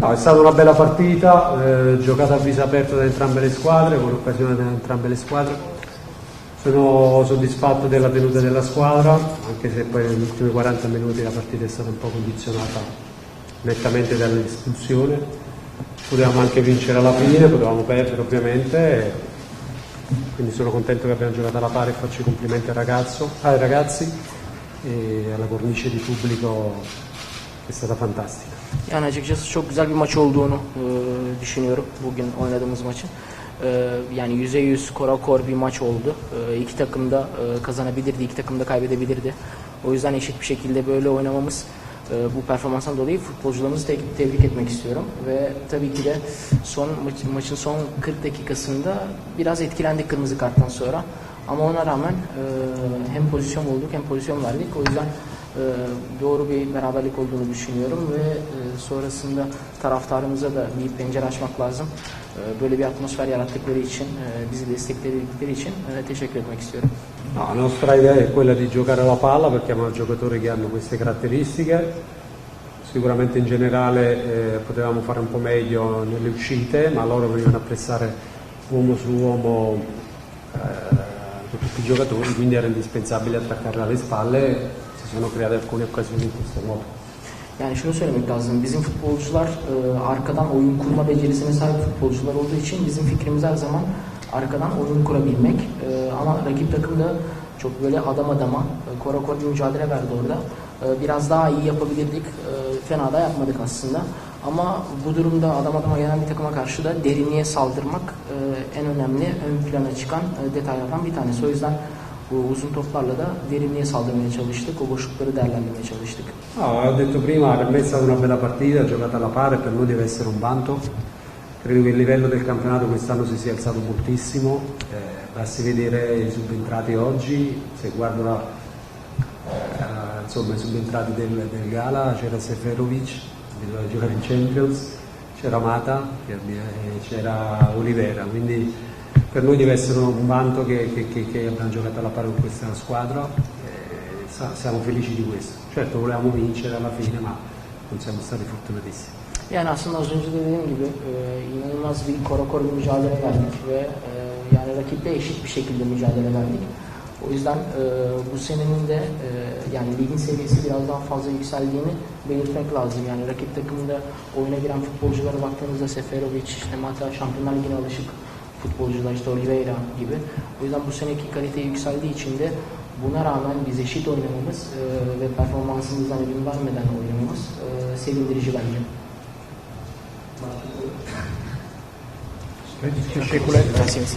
No, è stata una bella partita, eh, giocata a viso aperto da entrambe le squadre, con occasione da entrambe le squadre. Sono soddisfatto della tenuta della squadra, anche se poi negli ultimi 40 minuti la partita è stata un po' condizionata nettamente dall'espulsione. Potevamo anche vincere alla fine, potevamo perdere ovviamente, quindi sono contento che abbiamo giocato alla pari e faccio i complimenti al ragazzo, ai ragazzi e alla cornice di pubblico è stata fantastica. Yani açıkçası çok güzel bir maç olduğunu e, düşünüyorum bugün oynadığımız maçın. E, yani yüzde yüz korakor bir maç oldu. E, iki takım da e, kazanabilirdi, iki takım da kaybedebilirdi. O yüzden eşit bir şekilde böyle oynamamız e, bu performanstan dolayı futbolcularımızı te- tebrik etmek istiyorum. Ve tabii ki de son maç- maçın son 40 dakikasında biraz etkilendik kırmızı karttan sonra. Ama ona rağmen e, hem pozisyon bulduk hem pozisyon verdik. O yüzden doğru bir beraberlik olduğunu düşünüyorum ve sonrasında taraftarımıza da bir pencere açmak lazım. Böyle bir atmosfer yarattıkları için, bizi destekledikleri için teşekkür etmek istiyorum. No, la nostra idea è quella di giocare alla palla perché abbiamo giocatori che hanno queste caratteristiche. Sicuramente in generale eh, potevamo fare un po' meglio nelle uscite, ma loro venivano a pressare uomo su uomo eh, tutti i giocatori, quindi era indispensabile attaccare alle spalle. Sono create alcune occasioni in questo modo. Yani şunu söylemek lazım. Bizim futbolcular e, arkadan oyun kurma becerisine sahip futbolcular olduğu için bizim fikrimiz her zaman arkadan oyun kurabilmek. E, ama rakip takım da çok böyle adam adama e, kora kora mücadele verdi orada. E, biraz daha iyi yapabilirdik. E, fena da yapmadık aslında. Ama bu durumda adam adama gelen bir takıma karşı da derinliğe saldırmak e, en önemli ön plana çıkan e, detaylardan bir tanesi. O yüzden bu uzun toplarla da derinliğe saldırmaya çalıştık. O boşlukları değerlendirmeye çalıştık. No, ho detto prima, per è stata una bella partita, giocata alla pari, per noi deve essere un vanto. Credo che il livello del campionato quest'anno si sia alzato moltissimo, eh, basti vedere i subentrati oggi, se guardo la, eh, insomma, i subentrati del, del Gala, c'era Seferovic, che doveva giocare in Champions, c'era Mata che abbia- e c'era Olivera, quindi per noi deve essere un vanto che, che- che- abbiamo giocato alla pari con questa squadra e sa- siamo felici di questo. Certo volevamo vincere alla fine ma non siamo stati fortunatissimi. Yani aslında az önce de dediğim gibi e, inanılmaz bir kora kora bir mücadele verdik ve e, yani rakiple eşit bir şekilde mücadele verdik. O yüzden e, bu senenin de e, yani ligin seviyesi biraz daha fazla yükseldiğini belirtmek lazım. Yani rakip takımda oyuna giren futbolculara baktığımızda Seferovic, işte Mata Şampiyonlar Ligi'ne alışık futbolcular işte Oliveira gibi. O yüzden bu seneki kalite yükseldiği için de buna rağmen biz eşit oynamamız e, ve performansımızdan ödün vermeden oynamamız e, sevindirici bence. Teşekkürler. Gracias.